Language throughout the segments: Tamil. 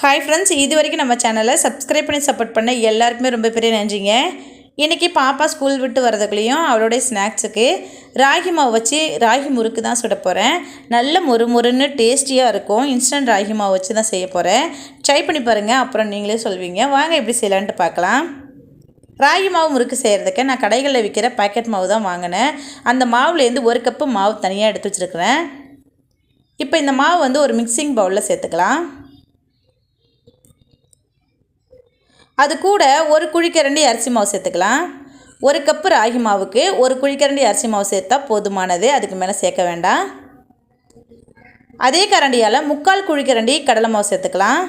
ஹாய் ஃப்ரெண்ட்ஸ் இது வரைக்கும் நம்ம சேனலை சப்ஸ்கிரைப் பண்ணி சப்போர்ட் பண்ண எல்லாருக்குமே ரொம்ப பெரிய நன்றிங்க. இன்றைக்கி பாப்பா ஸ்கூல் விட்டு வரதுக்குள்ளேயும் அவளுடைய ஸ்நாக்ஸுக்கு ராகி மாவு வச்சு ராகி முறுக்கு தான் சுட போகிறேன் நல்ல மொறு மொறுன்னு டேஸ்டியாக இருக்கும். இன்ஸ்டன்ட் ராகி மாவு வச்சு தான் செய்ய போகிறேன் ட்ரை பண்ணி பாருங்கள் அப்புறம் நீங்களே சொல்வீங்க. வாங்க எப்படி செய்யலான்ட்டு பார்க்கலாம். ராகி மாவு முறுக்கு செய்கிறதுக்கு நான் கடைகளில் விற்கிற பேக்கெட் மாவு தான் வாங்கினேன். அந்த மாவுலேருந்து ஒரு கப்பு மாவு தனியாக எடுத்து வச்சுருக்கிறேன். இப்போ இந்த மாவு வந்து ஒரு மிக்சிங் பவுலில் சேர்த்துக்கலாம். அது கூட ஒரு குழிக்கரண்டி அரிசி மாவு சேர்த்துக்கலாம். ஒரு கப்பு ராகி மாவுக்கு ஒரு குழிக்கரண்டி அரிசி மாவு சேர்த்தா போதுமானது அதுக்கு மேலே சேர்க்க வேண்டாம். அதே கரண்டியால் முக்கால் குழிக்கரண்டி கடலை மாவு சேர்த்துக்கலாம்.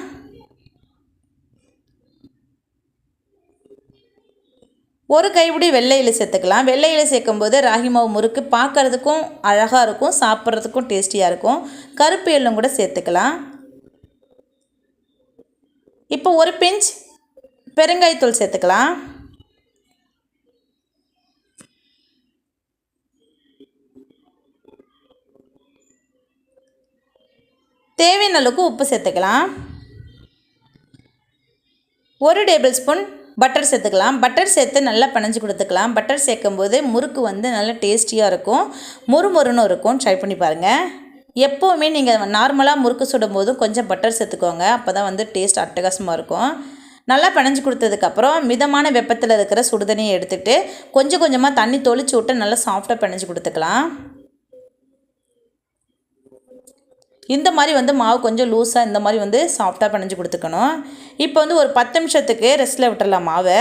ஒரு கைப்பிடி வெள்ளையில் சேர்த்துக்கலாம். வெள்ளையில் சேர்க்கும்போது ராகி மாவு முறுக்கு பார்க்குறதுக்கும் அழகாக இருக்கும் சாப்பிட்றதுக்கும் டேஸ்டியாக இருக்கும். கருப்பு எள்ளும் கூட சேர்த்துக்கலாம். இப்போ ஒரு பிஞ்ச் பெருங்காயத்தூள் சேர்த்துக்கலாம். தேவையான அளவுக்கு உப்பு சேர்த்துக்கலாம். ஒரு டேபிள் ஸ்பூன் பட்டர் சேர்த்துக்கலாம். பட்டர் சேர்த்து நல்லா பனைஞ்சு கொடுத்துக்கலாம். பட்டர் சேர்க்கும்போது முறுக்கு வந்து நல்லா டேஸ்டியாக இருக்கும். மொறுமொறுன்னு இருக்கும் ட்ரை பண்ணி பாருங்கள் எப்போவுமே நீங்கள் நார்மலாக முறுக்கு சுடும் போதும் கொஞ்சம் பட்டர் சேர்த்துக்கோங்க. அப்போ தான் வந்து டேஸ்ட் அட்டகாசமாக இருக்கும். நல்லா பிணைஞ்சு கொடுத்ததுக்கப்புறம் மிதமான வெப்பத்தில் இருக்கிற சுடுதண்ணியை எடுத்துகிட்டு கொஞ்சம் கொஞ்சமாக தண்ணி தொளிச்சு விட்டு நல்லா சாஃப்டாக பிணைஞ்சு கொடுத்துக்கலாம். இந்த மாதிரி வந்து மாவு கொஞ்சம் லூஸாக இந்த மாதிரி வந்து சாஃப்டாக பிணைஞ்சு கொடுத்துக்கணும். இப்போ வந்து ஒரு பத்து நிமிஷத்துக்கு ரெஸ்ட்டில் விட்டுடலாம் மாவை.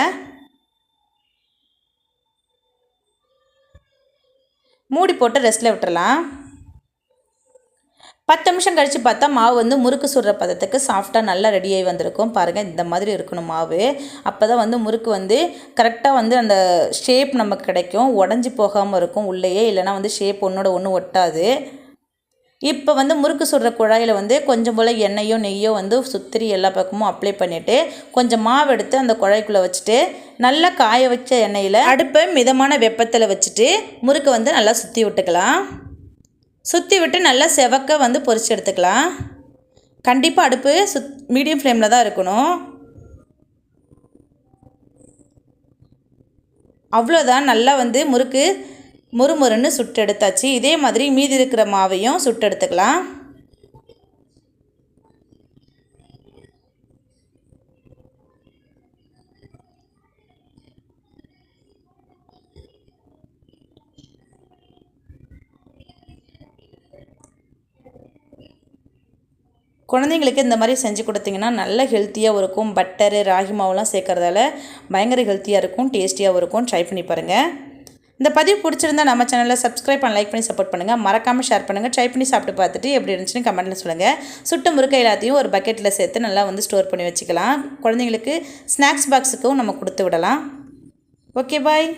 மூடி போட்டு ரெஸ்ட்டில் விட்டுறலாம். பத்து நிமிஷம் கழித்து பார்த்தா மாவு வந்து முறுக்கு சுடுற பதத்துக்கு சாஃப்டாக நல்லா ரெடியாகி வந்திருக்கும். பாருங்கள் இந்த மாதிரி இருக்கணும் மாவு. அப்போ தான் வந்து முறுக்கு வந்து கரெக்டாக வந்து அந்த ஷேப் நமக்கு கிடைக்கும். உடஞ்சி போகாமல் இருக்கும் உள்ளேயே. இல்லைனா வந்து ஷேப் ஒன்றோட ஒன்று ஒட்டாது. இப்போ வந்து முறுக்கு சுடுற குழாயில் வந்து கொஞ்சம் போல் எண்ணெயோ நெய்யோ வந்து சுத்திரி எல்லா பக்கமும் அப்ளை பண்ணிவிட்டு கொஞ்சம் மாவு எடுத்து அந்த குழாய்க்குள்ளே வச்சுட்டு நல்லா காய வச்ச எண்ணெயில் அடுப்பை மிதமான வெப்பத்தில் வச்சுட்டு முறுக்கு வந்து நல்லா சுற்றி விட்டுக்கலாம். சுற்றி விட்டு நல்லா செவக்க வந்து பொரிச்சு எடுத்துக்கலாம். கண்டிப்பாக அடுப்பு சுத் மீடியம் ஃப்ளேமில் தான் இருக்கணும். அவ்வளோதான். நல்லா வந்து முறுக்கு முறுமுறுன்னு சுட்டு எடுத்தாச்சு. இதே மாதிரி மீதி இருக்கிற மாவையும் சுட்டு குழந்தைங்களுக்கு இந்த மாதிரி செஞ்சு கொடுத்தீங்கன்னா நல்ல ஹெல்த்தியாகவும் இருக்கும். பட்டரு ராகி மாவுலாம் சேர்க்குறதால பயங்கர ஹெல்த்தியாக இருக்கும் டேஸ்டியாகவும் இருக்கும். ட்ரை பண்ணி பாருங்கள் இந்த பதிவு பிடிச்சிருந்தா நம்ம சேனலில் சப்ஸ்கிரைப் பண்ண லைக் பண்ணி சப்போர்ட் பண்ணுங்கள் மறக்காமல் ஷேர் பண்ணுங்கள் ட்ரை பண்ணி சாப்பிட்டு பார்த்துட்டு எப்படி இருந்துச்சுன்னு கமெண்ட்டில் சொல்லுங்கள் சுட்டு முறுக்கை எல்லாத்தையும் ஒரு பக்கெட்டில் சேர்த்து நல்லா வந்து ஸ்டோர் பண்ணி வச்சுக்கலாம். குழந்தைங்களுக்கு ஸ்நாக்ஸ் பாக்ஸுக்கும் நம்ம கொடுத்து விடலாம். Okay bye